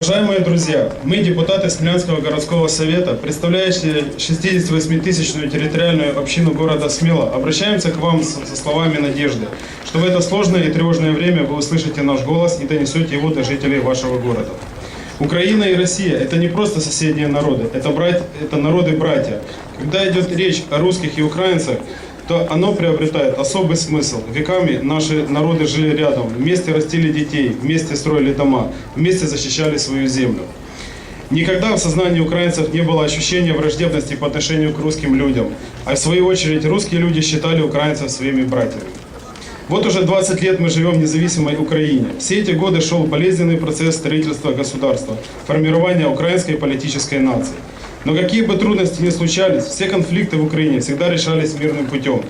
Уважаемые друзья, мы, депутаты Смелянского городского совета, представляющие 68-тысячную территориальную общину города Смела, обращаемся к вам со словами надежды, что в это сложное и тревожное время вы услышите наш голос и донесете его до жителей вашего города. Украина и Россия – это не просто соседние народы, это, брать, это народы-братья. Когда идет речь о русских и украинцах, то оно приобретает особый смысл. Веками наши народы жили рядом, вместе растили детей, вместе строили дома, вместе защищали свою землю. Никогда в сознании украинцев не было ощущения враждебности по отношению к русским людям, а в свою очередь русские люди считали украинцев своими братьями. Вот уже 20 лет мы живем в независимой Украине. Все эти годы шел болезненный процесс строительства государства, формирования украинской политической нации. Но какие бы трудности ни случались, все конфликты в Украине всегда решались мирным путем.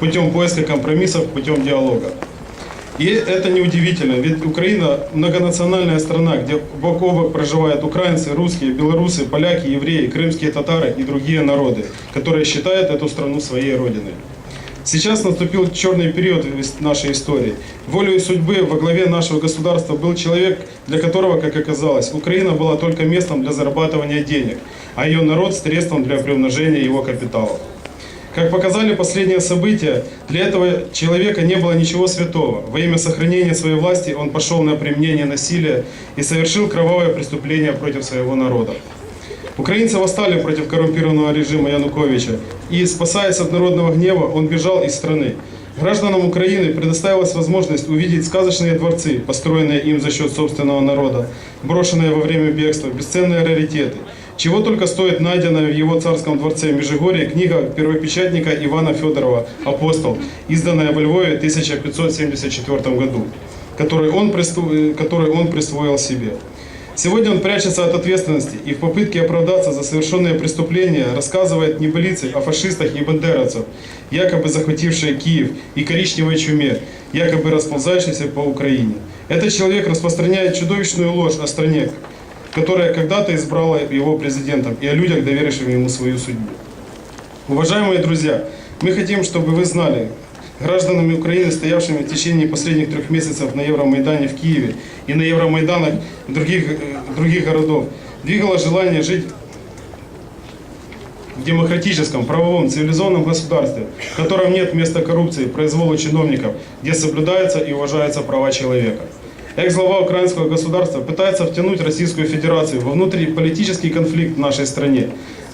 Путем поиска компромиссов, путем диалога. И это неудивительно, ведь Украина многонациональная страна, где бок о бок проживают украинцы, русские, белорусы, поляки, евреи, крымские татары и другие народы, которые считают эту страну своей родиной. Сейчас наступил черный период в нашей истории. Волею судьбы во главе нашего государства был человек, для которого, как оказалось, Украина была только местом для зарабатывания денег, а ее народ – средством для приумножения его капиталов. Как показали последние события, для этого человека не было ничего святого. Во имя сохранения своей власти он пошел на применение насилия и совершил кровавое преступление против своего народа. Украинцы восстали против коррумпированного режима Януковича, и, спасаясь от народного гнева, он бежал из страны. Гражданам Украины предоставилась возможность увидеть сказочные дворцы, построенные им за счет собственного народа, брошенные во время бегства, бесценные раритеты. Чего только стоит найденная в его царском дворце Межигорье книга первопечатника Ивана Федорова «Апостол», изданная во Львове в 1574 году, которую он, присво- которую он присвоил себе. Сегодня он прячется от ответственности и в попытке оправдаться за совершенные преступления рассказывает небылицы о фашистах и бандеровцев, якобы захватившие Киев, и коричневой чуме, якобы расползающейся по Украине. Этот человек распространяет чудовищную ложь о стране, которая когда-то избрала его президентом, и о людях, доверивших ему свою судьбу. Уважаемые друзья, мы хотим, чтобы вы знали, гражданами Украины, стоявшими в течение последних трех месяцев на Евромайдане в Киеве и на Евромайданах других, э, других городов, двигало желание жить в демократическом, правовом, цивилизованном государстве, в котором нет места коррупции, произволу чиновников, где соблюдаются и уважаются права человека. Экс-глава украинского государства пытается втянуть Российскую Федерацию во внутриполитический конфликт в нашей стране,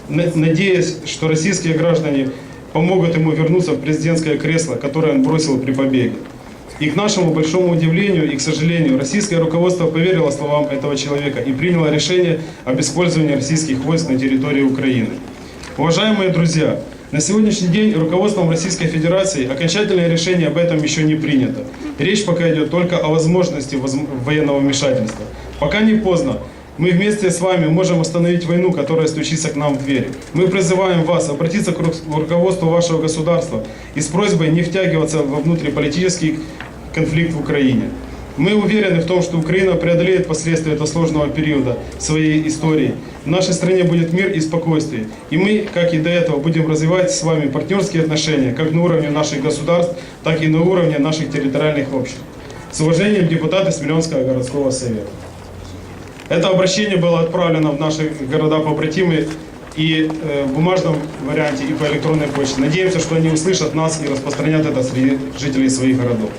на- надеясь, что российские граждане помогут ему вернуться в президентское кресло, которое он бросил при побеге. И к нашему большому удивлению и к сожалению, российское руководство поверило словам этого человека и приняло решение об использовании российских войск на территории Украины. Уважаемые друзья, на сегодняшний день руководством Российской Федерации окончательное решение об этом еще не принято. Речь пока идет только о возможности воз- военного вмешательства. Пока не поздно. Мы вместе с вами можем остановить войну, которая стучится к нам в двери. Мы призываем вас обратиться к ру- руководству вашего государства и с просьбой не втягиваться во внутриполитический конфликт в Украине. Мы уверены в том, что Украина преодолеет последствия этого сложного периода своей истории. В нашей стране будет мир и спокойствие. И мы, как и до этого, будем развивать с вами партнерские отношения как на уровне наших государств, так и на уровне наших территориальных обществ. С уважением, депутаты Смоленского городского совета. Это обращение было отправлено в наши города-побратимы и э, в бумажном варианте, и по электронной почте. Надеемся, что они услышат нас и распространят это среди жителей своих городов.